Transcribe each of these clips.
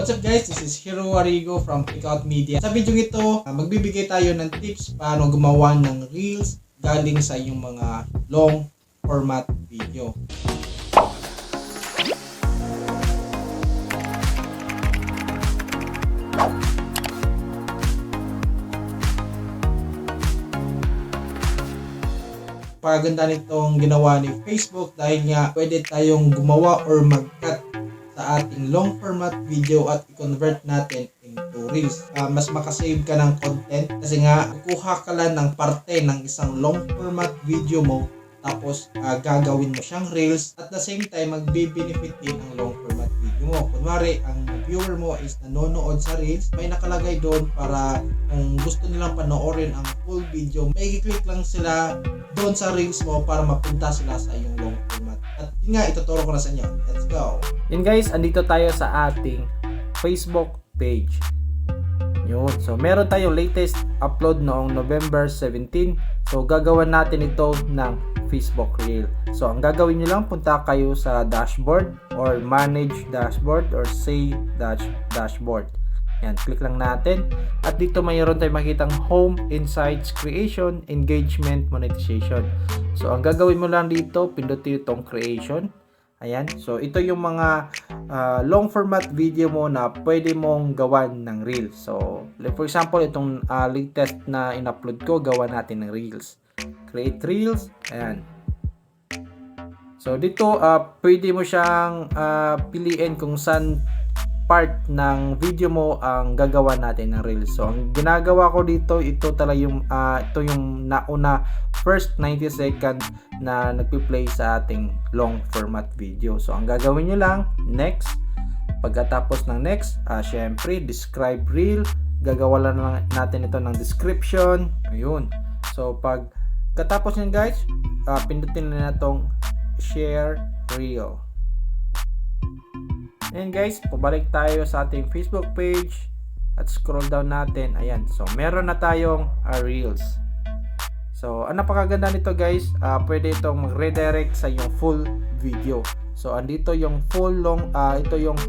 What's up guys? This is Hero Arigo from Pickout Media. Sa video ito, ah, magbibigay tayo ng tips paano gumawa ng reels galing sa iyong mga long format video. Paganda nitong ginawa ni Facebook dahil nga pwede tayong gumawa or mag-cut sa ating long format video at i-convert natin into reels. Ah, mas makasave ka ng content kasi nga kukuha ka lang ng parte ng isang long format video mo tapos ah, gagawin mo siyang reels at the same time magbe-benefit din ang long format video mo. Kunwari, ang viewer mo is nanonood sa reels, may nakalagay doon para kung gusto nilang panoorin ang full video, may click lang sila doon sa reels mo para mapunta sila sa iyong long format. At yun nga, ituturo ko na sa inyo. Let's go! Yun guys, andito tayo sa ating Facebook page. Yun. So, meron tayong latest upload noong November 17. So, gagawin natin ito ng Facebook Reel. So, ang gagawin nyo lang, punta kayo sa dashboard or manage dashboard or say dash dashboard. Yan, click lang natin. At dito mayroon tayong makitang home, insights, creation, engagement, monetization. So, ang gagawin mo lang dito, pindutin itong creation. Ayan. So, ito yung mga ah, long format video mo na pwede mong gawan ng reels. So, for example, itong ah, latest na in-upload ko, gawa natin ng reels. Create reels. Ayan. So, dito, ah, pwede mo siyang ah, piliin kung saan part ng video mo ang gagawa natin ng reels. So, ang ginagawa ko dito, ito talaga yung, ah, ito yung nauna first 90 second na nagpi-play sa ating long format video. So, ang gagawin nyo lang, next. Pagkatapos ng next, ah, syempre, describe reel. Gagawa lang na- natin ito ng description. Ayun. So, pag katapos nyo guys, ah, pindutin na itong share reel. Ayan guys, pabalik tayo sa ating Facebook page at scroll down natin. Ayan, so meron na tayong ah, reels. So, ang napakaganda nito guys, ah, pwede itong mag-redirect sa yung full video. So, andito yung full long, ah, ito yung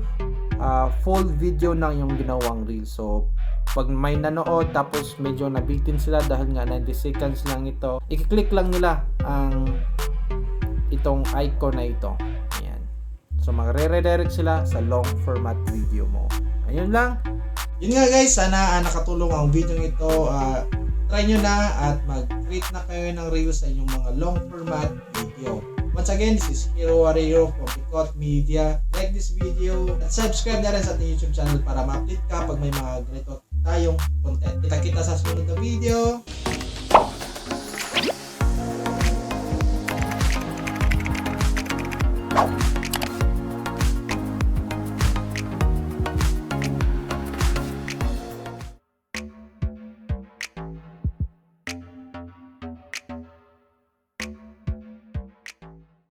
ah, full video ng yung ginawang reel. So, pag may nanood tapos medyo nabitin sila dahil nga 90 seconds lang ito, i-click lang nila ang itong icon na ito. Ayan. So, magre-redirect sila sa long format video mo. Ayun lang. Yun nga guys, sana ah, nakatulong ang video ito. Ah, try nyo na at mag-create na kayo ng reels sa inyong mga long format video. Once again, this is Hero Warrior from Picot Media. Like this video at subscribe na rin sa ating YouTube channel para ma-update ka pag may mga ganito tayong content. Kita-kita sa sunod na video.